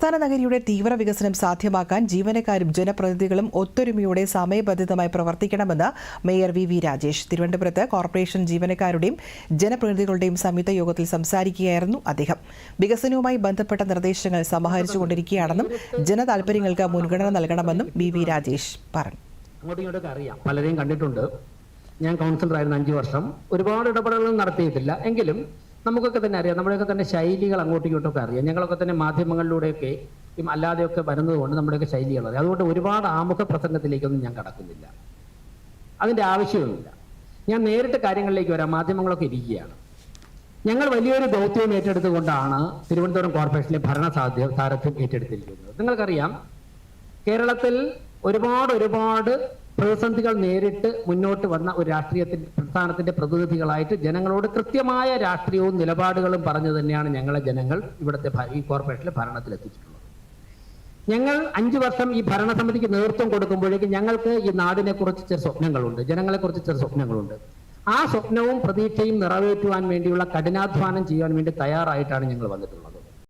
തലസ്ഥാന നഗരിയുടെ തീവ്ര വികസനം സാധ്യമാക്കാൻ ജീവനക്കാരും ജനപ്രതിനിധികളും ഒത്തൊരുമയോടെ സമയബന്ധിതമായി പ്രവർത്തിക്കണമെന്ന് മേയർ വി വി രാജേഷ്. തിരുവനന്തപുരത്ത് കോർപ്പറേഷൻ ജീവനക്കാരുടെയും ജനപ്രതിനിധികളുടെയും സംയുക്ത യോഗത്തിൽ സംസാരിക്കുകയായിരുന്നു അദ്ദേഹം. വികസനവുമായി ബന്ധപ്പെട്ട നിർദ്ദേശങ്ങൾ സമാഹരിച്ചുകൊണ്ടിരിക്കുകയാണെന്നും ജനതാൽപര്യങ്ങൾക്ക് മുൻഗണന നൽകണമെന്നും വി വി രാജേഷ് പറഞ്ഞു. പലരെയും കണ്ടിട്ടുണ്ട്. ഞാൻ കൗൺസിലർ ആയിരുന്നു അഞ്ച് വർഷം. ഒരുപാട് ഇടപെടലുകൾ നടത്തിയിട്ടില്ല. എങ്കിലും നമുക്കൊക്കെ തന്നെ അറിയാം. നമ്മുടെയൊക്കെ തന്നെ ശൈലികൾ അങ്ങോട്ടും ഇങ്ങോട്ടൊക്കെ അറിയാം. ഞങ്ങളൊക്കെ തന്നെ മാധ്യമങ്ങളിലൂടെയൊക്കെ അല്ലാതെയൊക്കെ വരുന്നത് കൊണ്ട് നമ്മുടെയൊക്കെ ശൈലികൾ അറിയാം. അതുകൊണ്ട് ഒരുപാട് ആമുഖ പ്രസംഗത്തിലേക്കൊന്നും ഞാൻ കടക്കുന്നില്ല. അതിന്റെ ആവശ്യമൊന്നുമില്ല. ഞാൻ നേരിട്ട് കാര്യങ്ങളിലേക്ക് വരാം. മാധ്യമങ്ങളൊക്കെ ഇരിക്കുകയാണ്. ഞങ്ങൾ വലിയൊരു ദൗത്യം ഏറ്റെടുത്തുകൊണ്ടാണ് തിരുവനന്തപുരം കോർപ്പറേഷനിലെ ഭരണ സാധ്യ സാരഥ്യം ഏറ്റെടുത്തിരിക്കുന്നത്. നിങ്ങൾക്കറിയാം കേരളത്തിൽ ഒരുപാട് ഒരുപാട് പ്രതിസന്ധികൾ നേരിട്ട് മുന്നോട്ട് വന്ന ഒരു രാഷ്ട്രീയത്തിന്റെ പ്രസ്ഥാനത്തിന്റെ പ്രതിനിധികളായിട്ട് ജനങ്ങളോട് കൃത്യമായ രാഷ്ട്രീയവും നിലപാടുകളും പറഞ്ഞു തന്നെയാണ് ഞങ്ങളെ ജനങ്ങൾ ഇവിടുത്തെ ഈ കോർപ്പറേഷനിലെ ഭരണത്തിലെത്തിച്ചിട്ടുള്ളത്. ഞങ്ങൾ അഞ്ചു വർഷം ഈ ഭരണസമിതിക്ക് നേതൃത്വം കൊടുക്കുമ്പോഴേക്കും ഞങ്ങൾക്ക് ഈ നാടിനെ കുറിച്ച് ചില സ്വപ്നങ്ങളുണ്ട്. ജനങ്ങളെ കുറിച്ച് ചില സ്വപ്നങ്ങളുണ്ട്. ആ സ്വപ്നവും പ്രതീക്ഷയും നിറവേറ്റുവാൻ വേണ്ടിയുള്ള കഠിനാധ്വാനം ചെയ്യാൻ വേണ്ടി തയ്യാറായിട്ടാണ് ഞങ്ങൾ വന്നിട്ടുള്ളത്.